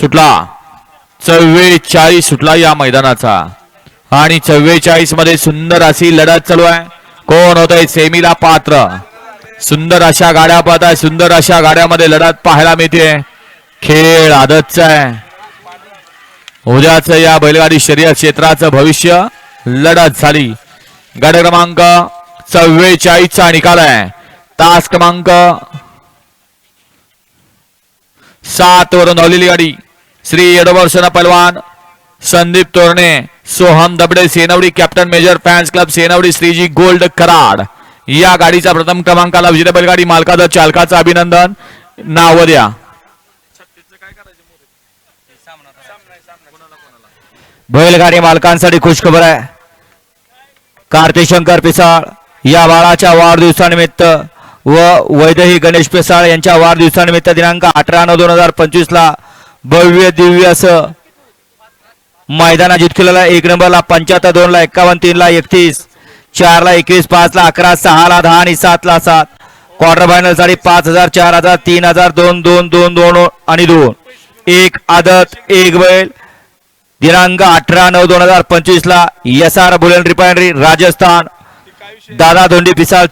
सुटला. चव्वेचाळीस सुटला या मैदानाचा. आणि चव्वेचाळीसमध्ये सुंदर अशी लढत चालू आहे. कोण होत आहे सेमीला पात्र? सुंदर अशा गाड्या पाहत आहे सुंदर अशा गाड्यामध्ये लढत पाहायला मिळते. खेळ आदतचा आहे. उद्याच या बैलगाडी शर्यत क्षेत्राचं भविष्य लढत झाली. गाड्या क्रमांक चव्वेचाळीसचा निकाल आहे. तास क्रमांक सात वरून धावलेली गाडी. श्री यडवर्षण पलवान Sandeep Torane Soham Dabade Senwadi captain major fans club Senwadi Shriji gold Karad. या गाडीचा प्रथम क्रमांकाला विजेता बैलगाडी मालकाचा चालकाचं अभिनंदन. नाव द्या. बैलगाडी मालकांसाठी खुशखबर आहे. कार्तिशंकर पिसाळ या बाळाच्या वाढदिवसानिमित्त व वैदही गणेश पेसाळ यांच्या वाढदिवसानिमित्त दिनांक अठरा नऊ दोन हजार पंचवीसला भव्य दिव्य असं मैदाना जितकेलेला एक नंबरला पंच्याहत्तर दोन ला एक्कावन्न तीनला एकतीस चारला एकवीस पाचला अकरा सहा ला दहा आणि सातला सात. क्वार्टर फायनलसाठी पाच हजार चार हजार तीन हजार दोन दोन दोन दोन आणि दोन. एक आदत एक बैल. दिनांक अठरा नऊ दोन हजार पंचवीसला S R bullion refinery Rajasthan. Dada Dhondi Pisal